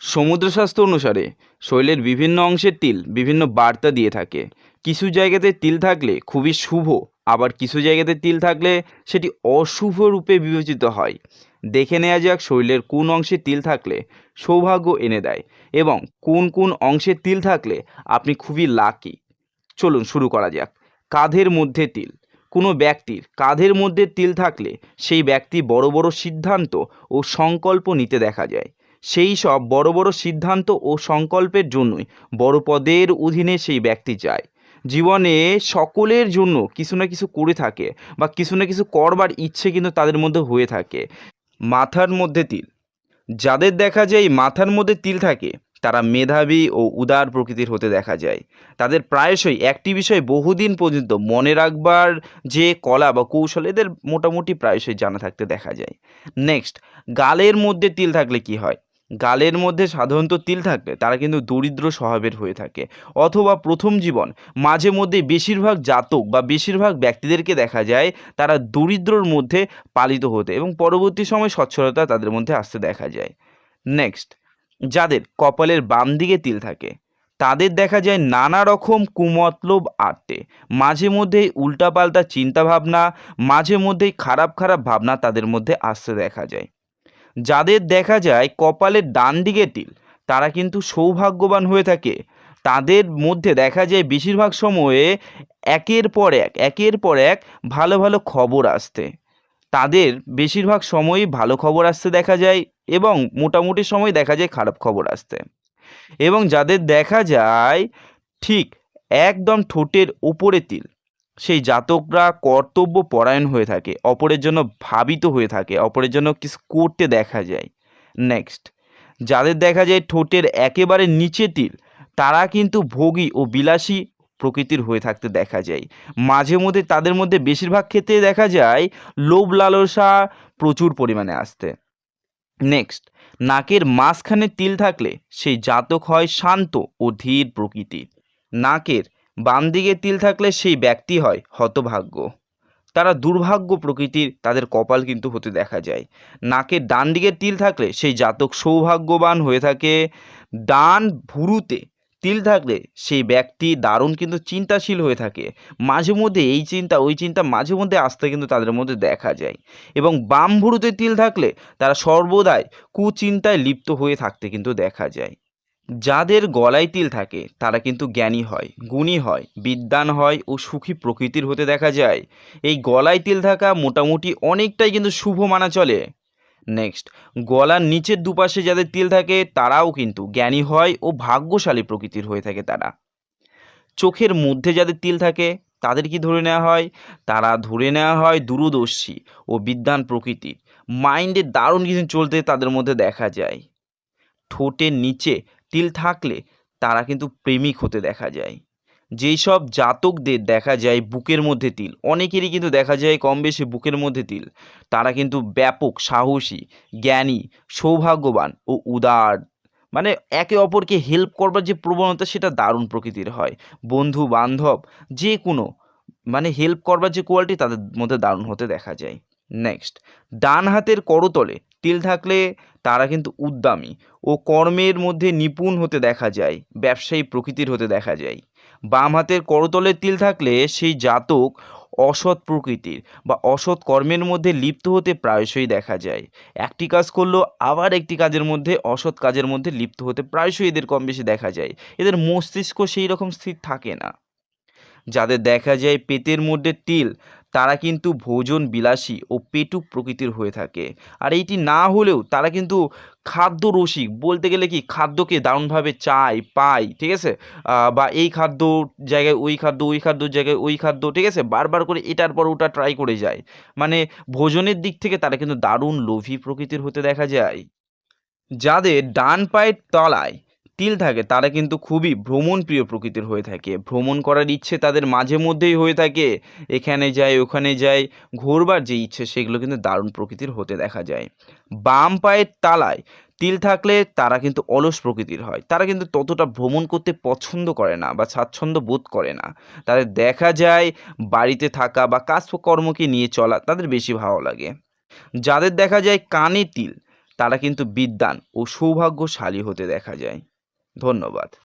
সমুদ্রস্বাস্থ্য অনুসারে শরীরের বিভিন্ন অংশের তিল বিভিন্ন বার্তা দিয়ে থাকে। কিছু জায়গাতে তিল থাকলে খুবই শুভ, আবার কিছু জায়গাতে তিল থাকলে সেটি অশুভ রূপে বিবেচিত হয়। দেখে নেওয়া যাক শরীরের কোন অংশে তিল থাকলে সৌভাগ্য এনে দেয় এবং কোন কোন অংশে তিল থাকলে আপনি খুবই লাকি চলুন শুরু করা যাক। কাঁধের মধ্যে তিল। কোনো ব্যক্তির কাঁধের মধ্যে তিল থাকলে সেই ব্যক্তি বড় বড় সিদ্ধান্ত ও সংকল্প নিতে দেখা যায়। সেই সব বড় বড় সিদ্ধান্ত ও সংকল্পের জন্যই বড় পদের অধীনে সেই ব্যক্তি যায়। জীবনে সকলের জন্য কিছু না কিছু করে থাকে বা কিছু না কিছু করবার ইচ্ছে কিন্তু তাদের মধ্যে হয়ে থাকে। মাথার মধ্যে তিল। যাদের দেখা যায় মাথার মধ্যে তিল থাকে, তারা মেধাবী ও উদার প্রকৃতির হতে দেখা যায়। তাদের প্রায়শই একটি বিষয় বহুদিন পর্যন্ত মনে রাখবার যে কলা বা কৌশল, এদের মোটামুটি প্রায়শই জানা থাকতে দেখা যায়। নেক্সট, গালের মধ্যে তিল থাকলে কি হয়? গালের মধ্যে সাধারণত তিল থাকলে তারা কিন্তু দরিদ্র স্বভাবের হয়ে থাকে। অথবা প্রথম জীবন, মাঝে মধ্যে বেশিরভাগ জাতক বা বেশিরভাগ ব্যক্তিদেরকে দেখা যায় তারা দরিদ্রর মধ্যে পালিত হতে এবং পরবর্তী সময় সচ্ছলতা তাদের মধ্যে আসতে দেখা যায়। নেক্সট যাদের কপালের বাম দিকে তিল থাকে, তাদের দেখা যায় নানা রকম কুমতলব আটতে। মাঝে মধ্যেই উল্টাপাল্টা চিন্তাভাবনা, মাঝে মধ্যেই খারাপ খারাপ ভাবনা তাদের মধ্যে আসতে দেখা যায়। যাদের দেখা যায় কপালের ডান দিকে তিল, তারা কিন্তু সৌভাগ্যবান হয়ে থাকে। তাদের মধ্যে দেখা যায় বেশিরভাগ সময়ে একের পর এক, একের পর এক ভালো ভালো খবর আসতে। তাদের বেশিরভাগ সময়ই ভালো খবর আসতে দেখা যায় এবং মোটামুটি সময় দেখা যায় খারাপ খবর আসতে। এবং যাদের দেখা যায় ঠিক একদম ঠোঁটের ওপরে তিল সেই জাতকরা কর্তব্য পরায়ণ হয়ে থাকে, অপরের জন্য ভাবিত হয়ে থাকে, অপরের জন্য কিছু করতে দেখা যায়। নেক্সট যাদের দেখা যায় ঠোঁটের একেবারে নিচে তিল তারা কিন্তু ভোগী ও বিলাসী প্রকৃতির হয়ে থাকতে দেখা যায়। মাঝে মধ্যে তাদের মধ্যে বেশিরভাগ ক্ষেত্রে দেখা যায় লোভ লালসা প্রচুর পরিমাণে আসতে। নেক্সট নাকের মাঝখানে তিল থাকলে সেই জাতক হয় শান্ত ও ধীর প্রকৃতির। নাকের বাম দিকে তিল থাকলে সেই ব্যক্তি হয় হতভাগ্য। তারা দুর্ভাগ্য প্রকৃতির, তাদের কপাল কিন্তু হতে দেখা যায়। নাকের ডান দিকে তিল থাকলে সেই জাতক সৌভাগ্যবান হয়ে থাকে। ডান ভুরুতে তিল থাকলে সেই ব্যক্তি দারুণ কিন্তু চিন্তাশীল হয়ে থাকে। মাঝে মধ্যে এই চিন্তা, ওই চিন্তা মাঝে মধ্যে আসতে কিন্তু তাদের মধ্যে দেখা যায়। এবং বাম ভুরুতে তিল থাকলে তারা সর্বদাই কুচিন্তায় লিপ্ত হয়ে থাকতে কিন্তু দেখা যায়। যাদের গলায় তিল থাকে, তারা কিন্তু জ্ঞানী হয়, গুণী হয়, বিদ্বান হয় ও সুখী প্রকৃতির হতে দেখা যায়। এই গলায় তিল থাকা মোটামুটি অনেকটাই কিন্তু শুভ মানা চলে। নেক্সট গলার নিচের দুপাশে যাদের তিল থাকে, তারাও কিন্তু জ্ঞানী হয় ও ভাগ্যশালী প্রকৃতির হয়ে থাকে তারা। চোখের মধ্যে যাদের তিল থাকে, তাদের কি ধরে নেওয়া হয়? তারা ধরে নেওয়া হয় দূরদর্শী ও বিদ্বান প্রকৃতির। মাইন্ডে দারুণ কিছু চলতে তাদের মধ্যে দেখা যায়। ঠোঁটের নিচে তিল থাকলে তারা কিন্তু প্রেমিক হতে দেখা যায়। যেই সব জাতকদের দেখা যায় বুকের মধ্যে তিল, অনেকেরই কিন্তু দেখা যায় কম বেশি বুকের মধ্যে তিল। তারা কিন্তু ব্যাপক, সাহসী, জ্ঞানী, সৌভাগ্যবান ও উদার। মানে একে অপরকে হেল্প করবার যে প্রবণতা, সেটা দারুণ প্রকৃতির হয়। বন্ধু, বান্ধব যে কোনো মানে হেল্প করবার যে কোয়ালিটি তাদের মধ্যে দারুণ হতে দেখা যায়। নেক্সট ডান হাতের করতলে তিল থাকলে তারা কিন্তু উদ্যমী ও কর্মের মধ্যে নিপুণ হতে দেখা যায়, ব্যবসায়ী প্রকৃতির হতে দেখা যায়। বাম হাতের করতলের তিল থাকলে সেই জাতক অসৎ প্রকৃতির বা অসৎ কর্মের মধ্যে লিপ্ত হতে প্রায়শই দেখা যায়। একটি কাজ করলেও আবার একটি কাজের মধ্যে, অসৎ কাজের মধ্যে লিপ্ত হতে প্রায়শই এদের কম বেশি দেখা যায়। এদের মস্তিষ্ক সেই রকম স্থির থাকে না। যাদের দেখা যায় পেটের মধ্যে তিল তারা কিন্তু ভোজন বিলাসী ও পেটুক প্রকৃতির হয়ে থাকে। আর এইটি না হলেও তারা কিন্তু খাদ্য রসিক বলতে গেলে কি খাদ্যকে দারুণভাবে চায়, পায়, ঠিক আছে? বা এই খাদ্য জায়গায় ওই খাদ্য ওই খাদ্য জায়গায় ওই খাদ্য, ঠিক আছে? বারবার করে এটার পর ওটা ট্রাই করে যায়। মানে ভোজনের দিক থেকে তারা কিন্তু দারুণ লোভী প্রকৃতির হতে দেখা যায়। যাদের ডান পায়ের তলায় তিল থাকে, তারা কিন্তু খুবই ভ্রমণ প্রিয় প্রকৃতির হয়ে থাকে। ভ্রমণ করার ইচ্ছে তাদের মাঝে মধ্যেই হয়ে থাকে। এখানে যায়, ওখানে যায়, ঘোরবার যে ইচ্ছে সেগুলো কিন্তু দারুণ প্রকৃতির হতে দেখা যায়। বাম পায়ের তালায় তিল থাকলে তারা কিন্তু অলস প্রকৃতির হয়। তারা কিন্তু ততটা ভ্রমণ করতে পছন্দ করে না বা স্বাচ্ছন্দ্য বোধ করে না। তাদের দেখা যায়, বাড়িতে থাকা বা কাজকর্মকে নিয়ে চলা তাদের বেশি ভালো লাগে। যাদের দেখা যায় কানে তিল, তারা কিন্তু বিদ্বান ও সৌভাগ্যশালী হতে দেখা যায়। ধন্যবাদ।